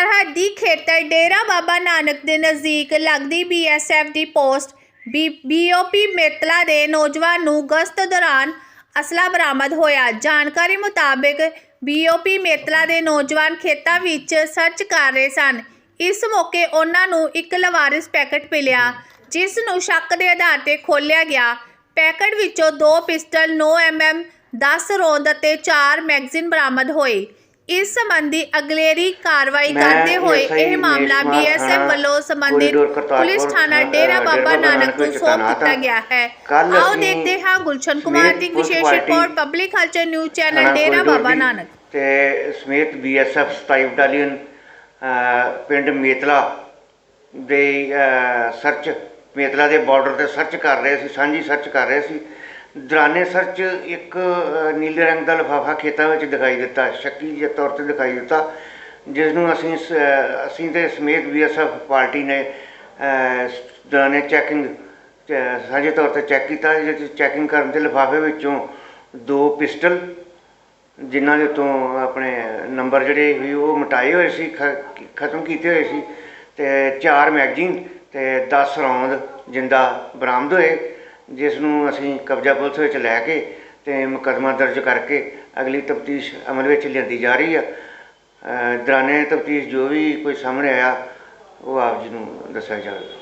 ਸਰਹੱਦੀ ਖੇਤਰ ਡੇਰਾ ਬਾਬਾ ਨਾਨਕ ਦੇ ਨਜ਼ਦੀਕ ਲੱਗਦੀ ਬੀਐਸਐਫ ਦੀ ਪੋਸਟ ਬੀ ਬੀਓਪੀ ਮੇਤਲਾ ਦੇ ਨੌਜਵਾਨ ਨੂੰ ਗਸ਼ਤ ਦੌਰਾਨ ਅਸਲਾ ਬਰਾਮਦ ਹੋਇਆ। ਜਾਣਕਾਰੀ ਮੁਤਾਬਕ ਬੀਓਪੀ ਮੇਤਲਾ ਦੇ ਨੌਜਵਾਨ ਖੇਤਾਂ ਵਿੱਚ ਸਰਚ ਕਰ ਰਹੇ ਸਨ। ਇਸ ਮੌਕੇ ਉਹਨਾਂ ਨੂੰ ਇੱਕ ਲਵਾਰਿਸ ਪੈਕਟ ਮਿਲਿਆ, ਜਿਸ ਨੂੰ ਸ਼ੱਕ ਦੇ ਆਧਾਰ ਤੇ ਖੋਲ੍ਹਿਆ ਗਿਆ। ਪੈਕੇਟ ਵਿੱਚੋਂ ਦੋ ਪਿਸਟਲ 9 ਐਮਐਮ 10 ਰੌਂਦ ਅਤੇ 4 ਮੈਗਜ਼ੀਨ ਬਰਾਮਦ ਹੋਏ। ਇਸ ਸੰਬੰਧੀ ਅਗਲੇਰੀ ਕਾਰਵਾਈ ਮੈਂ ਕਰਦੇ ਹੋਏ SI ਇਹ ਮਾਮਲਾ ਬੀਐਸਐਫ ਥਾਣਾ ਵੱਲੋਂ ਸੰਬੰਧਿਤ ਕੋਰੀਡੋਰ ਕਰਤਾਰਪੁਰ, ਪੁਲਿਸ ਥਾਣਾ ਅ, ਡੇਰਾ ਬਾਬਾ ਨਾਨਕ ਨੂੰ ਵਿੱਚ ਸੌਂਪ ਤੈਨਾਤ ਦਿੱਤਾ ਹਾਂ। ਗਿਆ ਹੈ ਕੱਲ੍ਹ ਆਓ ਅਸੀਂ ਦੇਖਦੇ ਹਾਂ ਗੁਲਸ਼ਨ ਕੁਮਾਰ ਦੀ ਵਿਸ਼ੇਸ਼ party report public Halchal news channel Dera Baba Nanak ਤੇ ਸਮੇਤ ਬੀਐਸਐਫ 27 ਬਟਾਲੀਅਨ ਅ, ਪਿੰਡ ਮੇਤਲਾ ਦੇ ਸਰਚ ਮੇਤਲਾ ਦੇ ਬਾਰਡਰ ਤੇ ਸਰਚ ਕਰ ਰਹੇ ਸੀ ਸਾਂਝੀ ਸਰਚ ਕਰ ਰਹੇ ਸੀ ਦਰਾਣੇ ਸਰ 'ਚ ਇੱਕ ਨੀਲੇ ਰੰਗ ਦਾ ਲਿਫਾਫਾ ਖੇਤਾਂ ਵਿੱਚ ਦਿਖਾਈ ਦਿੱਤਾ ਸ਼ੱਕੀ ਜਿਹੇ ਤੌਰ ਤੇ ਦਿਖਾਈ ਦਿੱਤਾ ਜਿਸ ਨੂੰ ਅਸੀਂ ਸ- ਅਸੀਂ ਤੇ ਸਮੇਤ ਬੀਐਸਐਫ ਪਾਰਟੀ ਨੇ ਅ, ਚੈਕਿੰਗ ਸਾਂਝੇ ਤੌਰ ਤੇ ਚੈੱਕ ਕੀਤਾ ਜਿਹਦੇ ਚੈਕਿੰਗ ਕਰਨ ਦੇ ਲਿਫਾਫੇ ਵਿੱਚੋਂ ਦੋ ਪਿਸਟਲ ਜਿਨ੍ਹਾਂ ਦੇ ਤੋਂ ਆਪਣੇ ਨੰਬਰ ਜਿਹੜੇ ਸੀ ਉਹ ਮਟਾਏ ਹੋਏ ਸੀ ਖ- ਖਤਮ ਕੀਤੇ ਹੋਏ ਸੀ ਤੇ ਚਾਰ ਮੈਗਜ਼ੀਨ ਤੇ 10 ਰੌਂਦ ਜਿੰਦਾ ਬਰਾਮਦ ਹੋਏ। ਜਿਸ ਨੂੰ ਅਸੀਂ ਕਬਜ਼ਾ ਪੁਲਿਸ ਵਿੱਚ ਲੈ ਕੇ ਤੇ ਮੁਕੱਦਮਾ ਦਰਜ ਕਰਕੇ ਅਗਲੀ ਤਫਤੀਸ਼ ਅਮਲ ਵਿੱਚ ਲਿਆਂਦੀ ਜਾ ਰਹੀ ਆ। ਦੌਰਾਨੇ ਤਫਤੀਸ਼ ਜੋ ਵੀ ਕੋਈ ਸਾਹਮਣੇ ਆਇਆ, ਉਹ ਆਪ ਜੀ ਨੂੰ ਦੱਸਿਆ ਜਾਵੇਗਾ